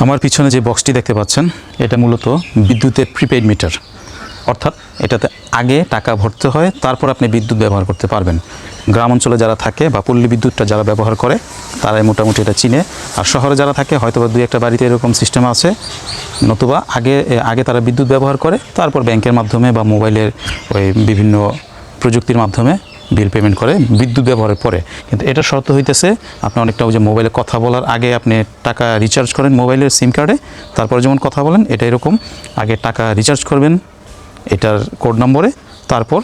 আমার পিছনে যে বক্সটি দেখতে পাচ্ছেন, এটা মূলত বিদ্যুতের প্রিপেইড মিটার অর্থাৎ এটাতে আগে টাকা ভরতে হয়, তারপর আপনি বিদ্যুৎ ব্যবহার করতে পারবেন। গ্রাম অঞ্চলে যারা থাকে বা পল্লী বিদ্যুৎটা যারা ব্যবহার করে, তারাই মোটামুটি এটা চিনে। আর শহরে যারা থাকে হয়তো বা দুই একটা বাড়িতে এরকম সিস্টেম আছে, নতুবা আগে আগে তারা বিদ্যুৎ ব্যবহার করে, তারপর ব্যাংকের মাধ্যমে বা মোবাইলের ওই বিভিন্ন প্রযুক্তির মাধ্যমে বিল পেমেন্ট করে, বিদ্যুৎ ব্যবহারের পরে। কিন্তু এটা শর্ত হইতেছে, আপনি অনেকটা ওই যে মোবাইলে কথা বলার আগে আপনি টাকা রিচার্জ করেন মোবাইলের সিম কার্ডে তারপরে যেমন কথা বলেন, এটা এরকম। আগে টাকা রিচার্জ করবেন, এটার কোড নম্বরে তারপর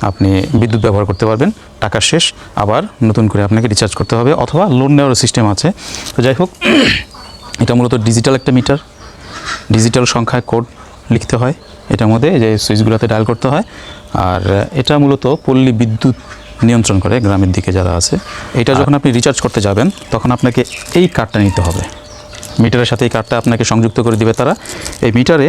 আপনি বিদ্যুৎ ব্যবহার করতে পারবেন, টাকা শেষ, আবার নতুন করে আপনাকে রিচার্জ করতে হবে, অথবা লোন নেওয়ার সিস্টেম আছে। তো যাই হোক, এটা মূলত ডিজিটাল একটা মিটার ডিজিটাল সংখ্যায় কোড লিখতে হয়। এটার মধ্যে যে সুইচগুলোতে ডায়াল করতে হয়। আর এটা মূলত পল্লী বিদ্যুৎ নিয়ন্ত্রণ করে গ্রামের দিকে যারা আছে। এটা যখন আপনি রিচার্জ করতে যাবেন, তখন আপনাকে এই কার্ডটা নিতে হবে। মিটারের সাথে এই কার্ডটা আপনাকে সংযুক্ত করে দিবে তারা। এই মিটারে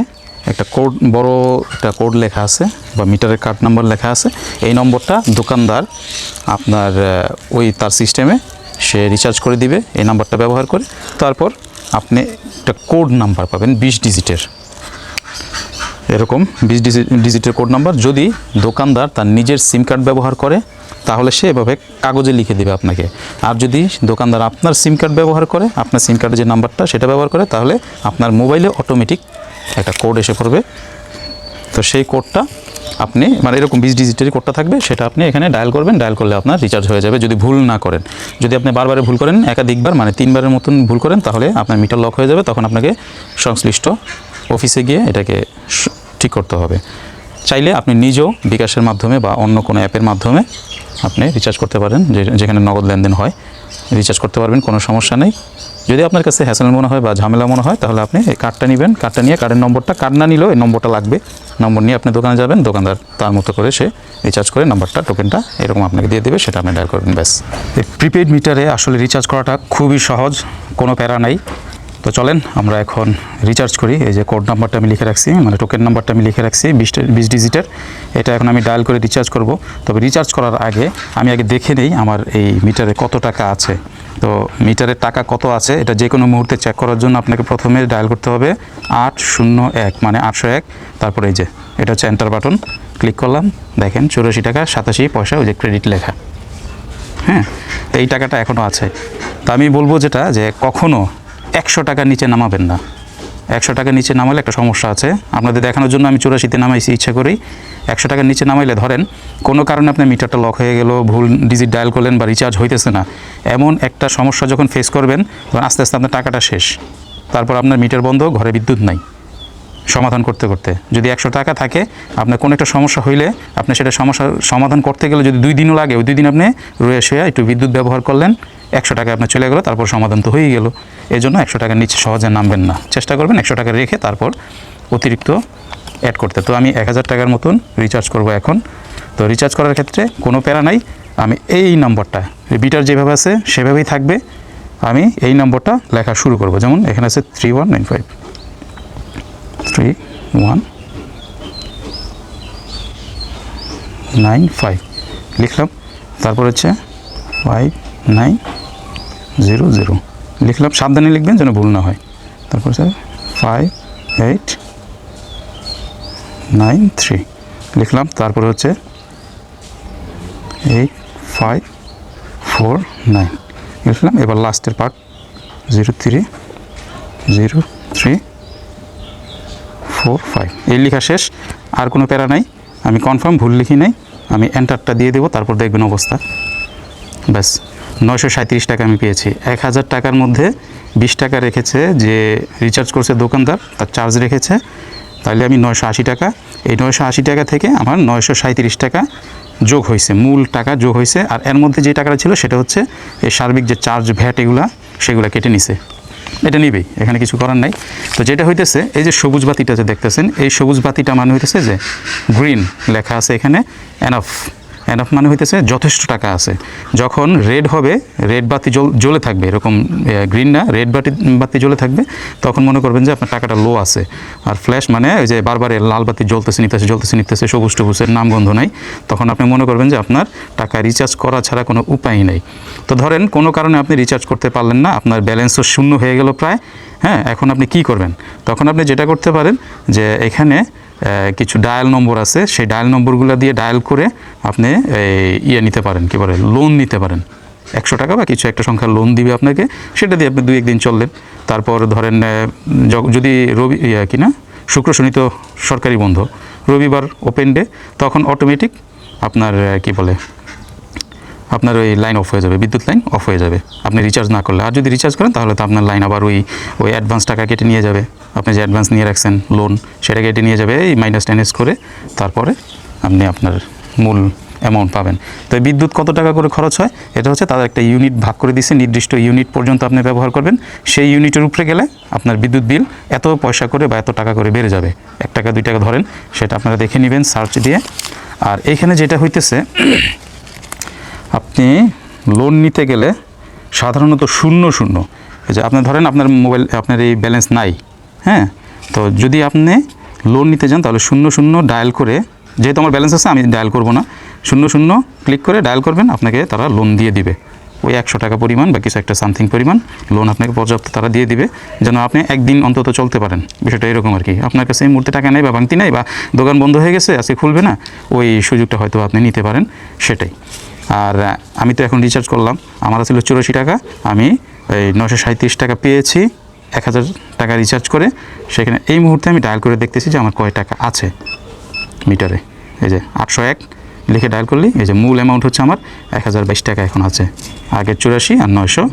একটা কোড বড় একটা কোড লেখা আছে বা মিটারের কার্ড নাম্বার লেখা আছে। এই নম্বরটা দোকানদার আপনার ওই তার সিস্টেমে সে রিচার্জ করে দিবে। এই নাম্বারটা ব্যবহার করে। তারপর আপনি একটা কোড নাম্বার পাবেন বিশ ডিজিটের এরকম বিশ ডিজিটের কোড নাম্বার যদি দোকানদার তার নিজের সিম কার্ড ব্যবহার করে, তাহলে সে এভাবে কাগজে লিখে দেবে আপনাকে। আর যদি দোকানদার আপনার সিম কার্ড ব্যবহার করে, আপনার সিম কার্ডের যে নাম্বারটা সেটা ব্যবহার করে, তাহলে আপনার মোবাইলে অটোমেটিক একটা কোড এসে পড়বে। তো সেই কোডটা আপনি মানে এরকম বিশ ডিজিটের কোডটা থাকবে, সেটা আপনি এখানে ডায়াল করবেন। ডায়াল করলে আপনার রিচার্জ হয়ে যাবে, যদি ভুল না করেন। যদি আপনি বারবারে ভুল করেন, একাধিকবার মানে তিনবারের মতন ভুল করেন, তাহলে আপনার মিটার লক হয়ে যাবে। তখন আপনাকে সংশ্লিষ্ট অফিসে গিয়ে এটাকে ঠিক করতে হবে। চাইলে আপনি নিজেও বিকাশের মাধ্যমে বা অন্য কোনো অ্যাপের মাধ্যমে আপনি রিচার্জ করতে পারেন যেখানে নগদ লেনদেন হয় রিচার্জ করতে পারবেন, কোনো সমস্যা নেই। যদি আপনার কাছে হ্যাসেল মনে হয় বা ঝামেলা মনে হয়, তাহলে আপনি এই কার্ডটা নেবেন। কার্ডটা নিয়ে কার্ডের নম্বরটা কার্ড না নিলেও এই নম্বরটা লাগবে। নম্বর নিয়ে আপনি দোকানে যাবেন, দোকানদার তার মতো করে সে রিচার্জ করে নাম্বারটা টোকেনটা এরকম আপনাকে দিয়ে দেবে, সেটা আপনি ডায়াল করবেন, ব্যাস। এই প্রিপেড মিটারে আসলে রিচার্জ করাটা খুবই সহজ, কোনো প্যারা নাই। তো চলেন, আমরা এখন রিচার্জ করি। এই যে কোড নাম্বারটা আমি লিখে রাখছি মানে টোকেন নাম্বারটা আমি লিখে রাখছি বিশটা বিশ ডিজিটের এটা এখন আমি ডায়াল করে রিচার্জ করব। তবে রিচার্জ করার আগে আমি আগে দেখে নেই আমার এই মিটারে কত টাকা আছে। তো মিটারের টাকা কত আছে, এটা যে কোনো মুহূর্তে চেক করার জন্য আপনাকে প্রথমে ডায়াল করতে হবে আট শূন্য এক মানে আটশো এক। তারপরে এই যে, এটা হচ্ছে এন্টার বাটন ক্লিক করলাম, দেখেন চুরাশি টাকা, সাতাশি পয়সা, ওই যে ক্রেডিট লেখা। হ্যাঁ তো এই টাকাটা এখনও আছে। তা আমি বলব যেটা, যে কখনো একশো টাকার নিচে নামাবেন না। একশো টাকার নিচে নামালে একটা সমস্যা আছে। আপনাদের দেখানোর জন্য আমি চুরাশিতে নামাইছি, ইচ্ছা করেই। একশো টাকার নিচে নামাইলে ধরেন, কোনো কারণে আপনার মিটারটা লক হয়ে গেল, ভুল ডিজিট ডায়াল করলেন বা রিচার্জ হইতেছে না। এমন একটা সমস্যা যখন ফেস করবেন, তখন আস্তে আস্তে আপনার টাকাটা শেষ। তারপর আপনার মিটার বন্ধ, ঘরে বিদ্যুৎ নাই। সমাধান করতে করতে। যদি একশো টাকা থাকে, আপনার কোনো একটা সমস্যা হইলে, আপনি সেটা সমস্যা সমাধান করতে গেলে যদি দুই দিনও লাগে, ওই দুই দিন আপনি রয়ে শুয়ে একটু বিদ্যুৎ ব্যবহার করলেন একশো টাকা আপনার চলে গেলো, তারপর সমাধান তো হয়ে গেল। এই জন্য একশো টাকার নিচে সহজে নামবেন না। চেষ্টা করবেন একশো টাকা রেখে তারপর অতিরিক্ত অ্যাড করতে। তো আমি এক হাজার টাকার মতন রিচার্জ করব এখন। তো রিচার্জ করার ক্ষেত্রে কোনো প্যারা নাই। আমি এই নম্বরটা বিটার যেভাবে আছে সেভাবেই থাকবে। আমি এই নম্বরটা লেখা শুরু করব। যেমন এখানে আছে three one nine five three one nine five লিখলাম। তারপর হচ্ছে ফাইভ নাইন জিরো জিরো। লিখলাম, সাবধানে লিখবেন যেন ভুল না হয়। তারপর হচ্ছে ফাইভ এইট নাইন থ্রি লিখলাম, তারপর হচ্ছে এইট ফাইভ ফোর নাইন লিখলাম, এবার লাস্টের part zero three zero three four five এই লেখা শেষ, আর কোনো প্যারা নাই। আমি কনফার্ম ভুল লিখি নাই। আমি এন্টারটা দিয়ে দেবো, তারপর দেখবেন অবস্থা। ব্যাস। নয়শো সাঁত্রিশ টাকা আমি পেয়েছি। এক হাজার টাকার মধ্যে বিশ টাকা রেখেছে যে রিচার্জ করছে দোকানদার, তার চার্জ রেখেছে। তাহলে আমি নয়শো আশি টাকা। এই নয়শো আশি টাকা থেকে আমার নয়শো সাঁত্রিশ টাকা যোগ হয়েছে, মূল টাকা যোগ হয়েছে। আর এর মধ্যে যে টাকাটা ছিল সেটা হচ্ছে এই সার্বিক যে চার্জ ভ্যাট এগুলা, সেগুলো কেটে নিছে। এটা নিবেই, এখানে কিছু করার নাই। তো যেটা হইতেছে, এই যে সবুজ বাতিটা যে দেখতেছেন, এই সবুজ বাতিটা মানে হইতেছে যে গ্রিন লেখা আছে এখানে এনাফ এনাফ মানে হইতেছে যথেষ্ট টাকা আছে। যখন রেড হবে রেড বাতি জ্বল- থাকবে, এরকম গ্রিন না রেড বাতি বাতি জ্বলে থাকবে, তখন মনে করবেন যে আপনার টাকাটা লো আছে। আর ফ্ল্যাশ মানে ওই যে বারবার লাল বাতি জ্বলতেছে, নিতেছে জ্বলতেছে, নিতেছে, সবুজ টবুজের নাম গন্ধ নাই। তখন আপনি মনে করবেন যে আপনার টাকা রিচার্জ করা ছাড়া কোনো উপায় নেই। তো ধরেন কোনো কারণে আপনি রিচার্জ করতে পারলেন না, আপনার ব্যালেন্সও শূন্য হয়ে গেল প্রায় হ্যাঁ এখন আপনি কি করবেন? তখন আপনি যেটা করতে পারেন যে এখানে কিছু ডায়াল নম্বর আছে। সেই ডায়াল নম্বরগুলো দিয়ে ডায়াল করে আপনি ইয়ে নিতে পারেন, কী বলে লোন নিতে পারেন। একশো টাকা বা কিছু একটা সংখ্যার লোন দিবে আপনাকে, সেটা দিয়ে আপনি দুই একদিন চললেন। তারপর ধরেন যদি রবি কি না, শুক্র, শনি তো সরকারি বন্ধ, রবিবার ওপেন ডে তখন অটোমেটিক আপনার কি বলে আপনার ওই লাইন অফ হয়ে যাবে, বিদ্যুৎ লাইন অফ হয়ে যাবে। আপনি রিচার্জ না করলে। আর যদি রিচার্জ করেন, তাহলে তো আপনার লাইন আবার ওই ওই অ্যাডভান্স টাকা কেটে নিয়ে যাবে। আপনি যে অ্যাডভান্স নিয়ে রাখছেন লোন সেটা কেটে নিয়ে যাবে, এই মাইনাস টেনেস করে। তারপরে আপনি আপনার মূল অ্যামাউন্ট পাবেন। তো বিদ্যুৎ কত টাকা করে খরচ হয়? এটা হচ্ছে তাদের একটা ইউনিট ভাগ করে দিচ্ছে নির্দিষ্ট ইউনিট পর্যন্ত আপনি ব্যবহার করবেন। সেই ইউনিটের উপরে গেলে আপনার বিদ্যুৎ বিল এত পয়সা করে বা এত টাকা করে বেড়ে যাবে। এক টাকা, দুই টাকা ধরেন, সেটা আপনারা দেখে নেবেন সার্চ দিয়ে। আর এইখানে যেটা হইতেছে আপনি লোন নিতে গেলে সাধারণত শূন্য শূন্য। যে আপনি ধরেন আপনার মোবাইল আপনার এই ব্যালেন্স নাই হ্যাঁ? তো যদি আপনি লোন নিতে যান, তাহলে শূন্য শূন্য ডায়াল করে, যেহেতু আমার ব্যালেন্স আছে, আমি ডায়াল করব না। শূন্য শূন্য ক্লিক করে ডায়াল করবেন, আপনাকে তারা লোন দিয়ে দিবে। ওই একশো টাকা পরিমাণ বা কিছু একটা সামথিং পরিমাণ লোন আপনাকে পর্যাপ্ত তারা দিয়ে দিবে, যেন আপনি একদিন অন্তত চলতে পারেন। বিষয়টা এরকম আর কি। আপনার কাছে এই মুহূর্তে টাকা নেই বা ভাঙতি নেই বা দোকান বন্ধ হয়ে গেছে, আজকে খুলবে না, ওই সুযোগটা হয়তো আপনি নিতে পারেন, সেটাই। আর আমি তো এখন রিচার্জ করলাম। আমার ছিল চুরাশি টাকা। আমি এই নশো সাঁত্রিশ টাকা পেয়েছি, এক হাজার টাকা রিচার্জ করে। সেখানে এই মুহূর্তে আমি ডায়াল করে দেখতেছি যে আমার কয় টাকা আছে মিটারে এই যে আটশো এক লিখে ডায়াল করলি, এই যে মূল অ্যামাউন্ট হচ্ছে আমার এক হাজার বাইশ টাকা এখন আছে। আগের চুরাশি আর নয়শো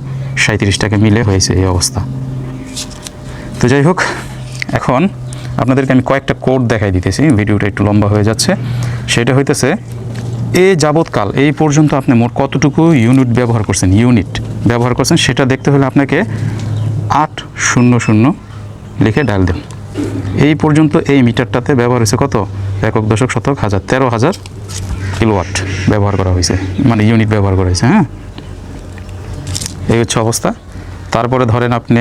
সাঁত্রিশ টাকা মিলে হয়েছে এই অবস্থা। তো যাই হোক, এখন আপনাদেরকে আমি কয়েকটা কোড দেখাই দিতেছি। ভিডিওটা একটু লম্বা হয়ে যাচ্ছে। সেটা হইতেছে এ যাবৎকাল, এই পর্যন্ত আপনি মোট কতটুকু ইউনিট ব্যবহার করছেন? ইউনিট ব্যবহার করছেন, সেটা দেখতে হলে আপনাকে আট শূন্য শূন্য লিখে ডাল দেন। এই পর্যন্ত এই মিটারটাতে ব্যবহার হয়েছে কত? একক দশক শতক হাজার, তেরো হাজার কিলোওয়াট ব্যবহার করা হয়েছে। মানে ইউনিট ব্যবহার করা হয়েছে হ্যাঁ? এই হচ্ছে অবস্থা। তারপরে ধরেন আপনি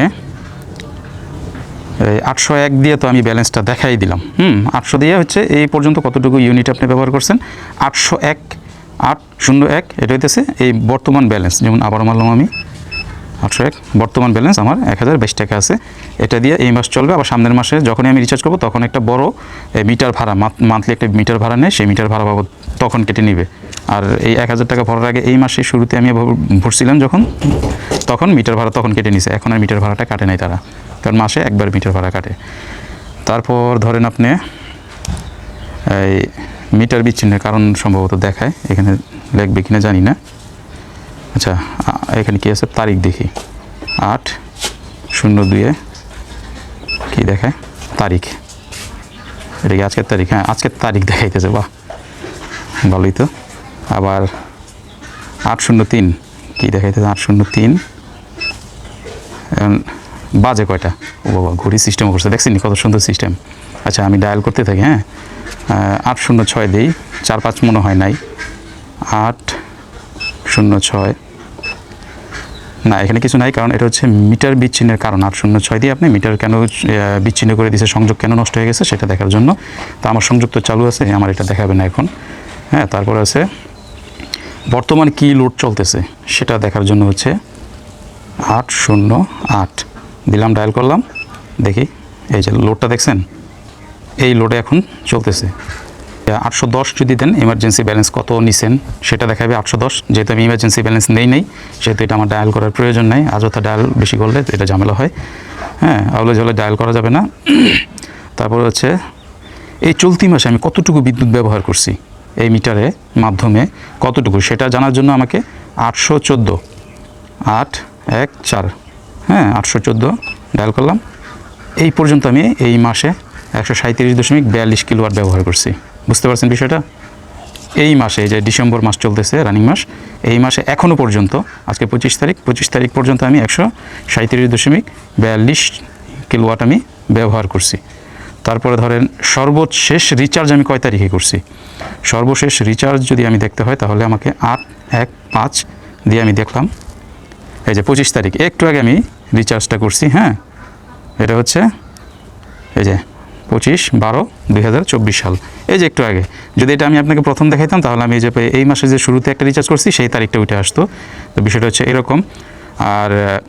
আটশো এক দিয়ে তো আমি ব্যালেন্সটা দেখাই দিলাম। হুম, আটশো দিয়ে হচ্ছে এই পর্যন্ত কতটুকু ইউনিট আপনি ব্যবহার করছেন? আটশো এক, আট, শূন্য এক, এটা হইতেছে এই বর্তমান ব্যালেন্স যেমন আবার মারলাম আমি। আটশো এক, বর্তমান ব্যালেন্স আমার এক হাজার বাইশ টাকা আছে। এটা দিয়ে এই মাস চলবে, আবার সামনের মাসে যখনই আমি রিচার্জ করব, তখন একটা বড় মিটার ভাড়া মান্থলি একটা মিটার ভাড়া নেয়, সেই মিটার ভাড়া বাবদ তখন কেটে নিবে। আর এই এক হাজার টাকা ভরার আগে এই মাসের শুরুতে আমি ভর- ভরছিলাম যখন, তখন মিটার ভাড়া তখন কেটে নিছে। এখন আর মিটার ভাড়াটা কাটে নাই তারা। কারণ মাসে একবার মিটার ভাড়া কাটে। তারপর ধরেন আপনি এই মিটার বিচ্ছিন্নের কারণ সম্ভবত দেখায়, এখানে লিখবে কিনা জানি না। আচ্ছা এখানে কী আছে? তারিখ দেখি। আট শূন্য দুয়ে কী দেখায়? তারিখ। এটা কি আজকের তারিখ? হ্যাঁ আজকের তারিখ দেখাইতেছে, বাহ। ভালোই তো। আবার আট শূন্য তিন, কী দেখাইতেছে? আট শূন্য তিন। বাজে কয়টা? ও বাবা ঘড়ি সিস্টেম করছে দেখছেন কত সুন্দর সিস্টেম আচ্ছা আমি ডায়াল করতে থাকি হ্যাঁ? আট শূন্য ছয় দিই, চার পাঁচ মনে হয় নাই। আট শূন্য ছয়। না, এখানে কিছু নাই, কারণ এটা হচ্ছে মিটার বিচ্ছিন্নের কারণ। আট শূন্য ছয় দিয়ে আপনি মিটার কেন বিচ্ছিন্ন করে দিয়েছে সংযোগ কেন নষ্ট হয়ে গেছে, সেটা দেখার জন্য। তো আমার সংযোগ তো চালু আছে, আমার এটা দেখাবে না এখন। হ্যাঁ তারপর আছে, বর্তমানে কী লোড চলতেছে, সেটা দেখার জন্য হচ্ছে আট শূন্য আট। দিলাম ডায়াল করলাম, দেখি, এই যে লোডটা দেখছেন? এই লোডে এখন চলতেছে। আটশো দশ যদি দেন ইমার্জেন্সি ব্যালেন্স কত নিছেন, সেটা দেখাবে আটশো দশ। যেহেতু আমি ইমার্জেন্সি ব্যালেন্স নেই নেই, সেহেতু এটা আমার ডায়াল করার প্রয়োজন নাই। অযথা ডায়াল বেশি করলে এটা ঝামেলা হয়। হ্যাঁ আউলে ঝালে ডায়াল করা যাবে না। তারপর হচ্ছে, এই চলতি মাসে আমি কতটুকু বিদ্যুৎ ব্যবহার করছি, এই মিটারে মাধ্যমে কতটুকু, সেটা জানার জন্য আমাকে আটশো চোদ্দ, আট, এক, চার। হ্যাঁ আটশো চোদ্দ, ডায়াল করলাম। এই পর্যন্ত আমি এই মাসে একশো সাঁত্রিশ দশমিক বিয়াল্লিশ কিলোয়াট ব্যবহার করছি। বুঝতে পারছেন বিষয়টা? এই মাসে যে ডিসেম্বর মাস চলতেছে, রানিং মাস, এই মাসে এখনও পর্যন্ত, আজকে পঁচিশ তারিখ পঁচিশ তারিখ পর্যন্ত আমি একশো সাঁত্রিশ দশমিক বিয়াল্লিশ কিলোয়াট আমি ব্যবহার করছি। তারপরে ধরেন, সর্বশেষ রিচার্জ আমি কয় তারিখে করছি? সর্বশেষ রিচার্জ যদি আমি দেখতে হয়, তাহলে আমাকে আট, এক, পাঁচ দিয়ে আমি দেখলাম। এই যে পঁচিশ তারিখ, একটু আগে আমি রিচার্জটা করছি হ্যাঁ? এটা হচ্ছে এই যে পঁচিশ, বারো, দুই সাল। এই যে একটু আগে, যদি এটা আমি আপনাকে প্রথম দেখাইতাম, তাহলে আমি এই যে এই মাসে যে শুরুতে একটা রিচার্জ করছি, সেই তারিখটা উঠে আসতো। তো বিষয়টা হচ্ছে এরকম। আর,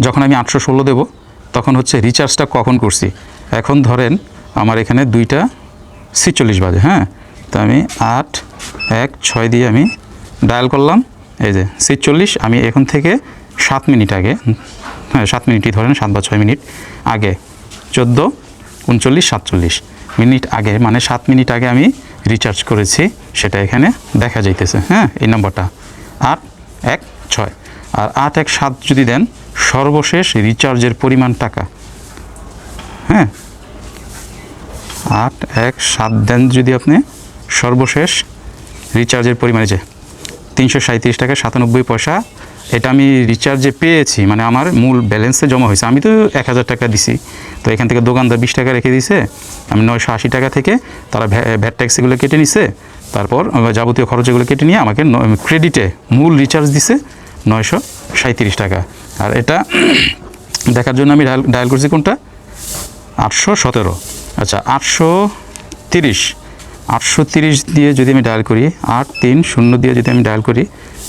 যখন আমি আটশো ষোলো দেবো, তখন হচ্ছে রিচার্জটা কখন করছি? এখন ধরেন আমার এখানে দুইটা ছিচল্লিশ বাজে হ্যাঁ? তো আমি আট, এক, ছয় দিয়ে আমি ডায়াল করলাম, এই যে ছিচল্লিশ, আমি এখন থেকে সাত মিনিট আগে হ্যাঁ সাত মিনিটই ধরেন, সাত বা ছয় মিনিট আগে, চোদ্দ, উনচল্লিশ, সাতচল্লিশ মিনিট আগে মানে সাত মিনিট আগে আমি রিচার্জ করেছি, সেটা এখানে দেখা যাইতেছে হ্যাঁ এই নম্বরটা। আট, এক, ছয়। আর আট, এক, সাত যদি দেন, সর্বশেষ রিচার্জের পরিমাণ টাকা। হ্যাঁ। আট, এক, সাত দেন যদি আপনি সর্বশেষ রিচার্জের পরিমাণে যে তিনশো সাঁত্রিশ টাকা সাতানব্বই পয়সা এটা আমি রিচার্জে পেয়েছি মানে আমার মূল ব্যালেন্সে জমা হয়েছে। আমি তো এক হাজার টাকা দিছি, তো এখান থেকে দোকানদার বিশ টাকা রেখে দিছে আমি নয়শো আশি টাকা থেকে তারা ভ্যাট ট্যাক্স এগুলো কেটে নিছে, তারপর যাবতীয় খরচ এগুলো কেটে নিয়ে আমাকে ক্রেডিটে মূল রিচার্জ দিছে নয়শো সাঁত্রিশ টাকা। আর এটা দেখার জন্য আমি ডায়াল ডায়াল করছি কোনটা? আটশো সতেরো। আচ্ছা আটশো তিরিশ। আটশো তিরিশ দিয়ে যদি আমি ডায়াল করি, আট তিন শূন্য দিয়ে যদি আমি ডায়াল করি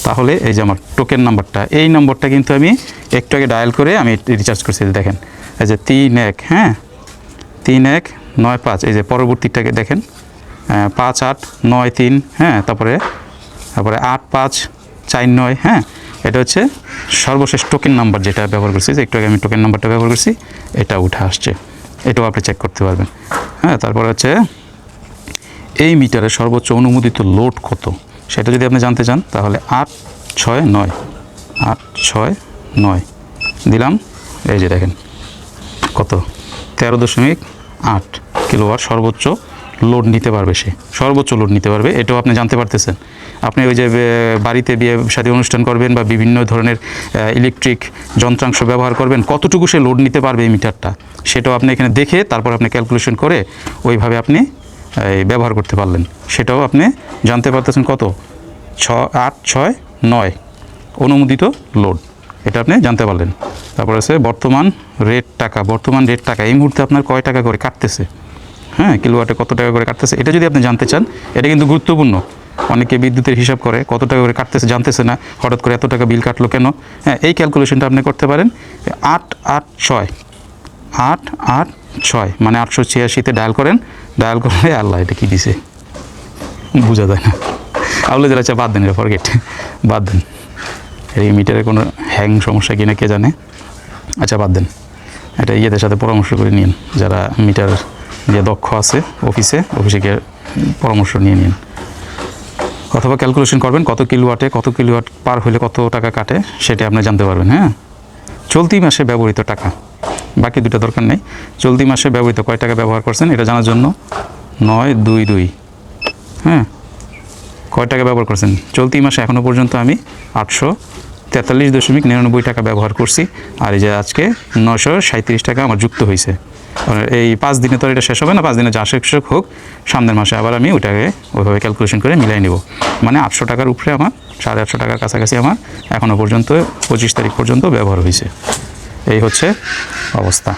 তাহলে এই যে আমার টোকেন নাম্বারটা এই নম্বরটা কিন্তু আমি একটু আগে ডায়াল করে আমি রিচার্জ করছি দেখেন। এই যে তিন এক হ্যাঁ? তিন এক, নয় পাঁচ, এই যে পরবর্তীটাকে দেখেন। পাঁচ আট, নয় তিন হ্যাঁ? তারপরে তারপরে আট পাঁচ, চার নয় হ্যাঁ? এটা হচ্ছে সর্বশেষ টোকেন নাম্বার যেটা ব্যবহার করছি, যে একটু আগে আমি টোকেন নাম্বারটা ব্যবহার করছি, এটা উঠে আসছে। এটাও আপনি চেক করতে পারবেন। হ্যাঁ তারপর হচ্ছে, এই মিটারে সর্বোচ্চ অনুমোদিত লোড কত? সেটা যদি আপনি জানতে চান, তাহলে আট ছয় নয়, আট ছয় নয়। দিলাম, এই যে দেখেন, কত? তেরো দশমিক আট কিলোওয়াট সর্বোচ্চ লোড নিতে পারবে সে। সর্বোচ্চ লোড নিতে পারবে, এটাও আপনি জানতে পারতেছেন। আপনি ওই যে বাড়িতে বিয়ে সাথে অনুষ্ঠান করবেন বা বিভিন্ন ধরনের ইলেকট্রিক যন্ত্রাংশ ব্যবহার করবেন, কতটুকু সে লোড নিতে পারবে এই মিটারটা, সেটাও আপনি এখানে দেখে তারপর আপনি ক্যালকুলেশন করে ওইভাবে আপনি ব্যবহার করতে পারলেন। সেটাও আপনি জানতে পারতেছেন কত? ছ, আট, ছয়, নয়। অনুমোদিত লোড। এটা আপনি জানতে পারলেন। তারপর আছে বর্তমান রেট টাকা। বর্তমান রেট টাকা। এই মুহূর্তে আপনার কয় টাকা করে কাটতেছে? হ্যাঁ কিলোওয়াটে কত টাকা করে কাটতেছে? এটা যদি আপনি জানতে চান, এটা কিন্তু গুরুত্বপূর্ণ। অনেকে বিদ্যুতের হিসাব করে কত টাকা করে কাটতেছে, জানতেছে না। হঠাৎ করে এত টাকা বিল কাটলো কেন? হ্যাঁ এই ক্যালকুলেশনটা আপনি করতে পারেন। আট আট, ছয়। আট আট ছয় মানে আটশো ছিয়াশিতে ডায়াল করেন। ডায়াল করলে আল্লাহ এটা কী দিছে? বোঝা যায় না। আপনি যারা আচ্ছা বাদ দেন, এটা ফরগেট বাদ দেন। এই মিটারে কোনো হ্যাং সমস্যা কিনা কে জানে? আচ্ছা বাদ দেন। এটা ইয়েদের সাথে পরামর্শ করে নিন। যারা মিটার যে দক্ষ আছে অফিসে অফিসে গিয়ে পরামর্শ নিয়ে নিন। অথবা ক্যালকুলেশন করবেন কত কিলোওয়াটে কত কিলোওয়াট পার হলে কত টাকা কাটে, সেটা আপনি জানতে পারবেন হ্যাঁ? চলতি মাসে ব্যবহৃত টাকা। বাকি দুটো দরকার নেই। চলতি মাসে ব্যবহৃত কয় টাকা ব্যবহার করছেন এটা জানার জন্য? নয়, দুই দুই। হ্যাঁ? কয় টাকা ব্যবহার করছেন? চলতি মাসে এখনও পর্যন্ত আমি আটশো তেতাল্লিশ দশমিক নিরানব্বই টাকা ব্যবহার করছি। আর এই যে আজকে নশো সাঁত্রিশ টাকা আমার যুক্ত হয়েছে এই পাঁচ দিনে তো এটা শেষ হবে না, পাঁচ দিনে যা শেষ হোক, সামনের মাসে আবার আমি ওইটাকে ওইভাবে ক্যালকুলেশন করে মিলাই নেব। মানে আটশো টাকার উপরে আমার, সাড়ে আটশো টাকার কাছাকাছি আমার এখনও পর্যন্ত পঁচিশ তারিখ পর্যন্ত ব্যবহার হয়েছে। এই হচ্ছে অবস্থা।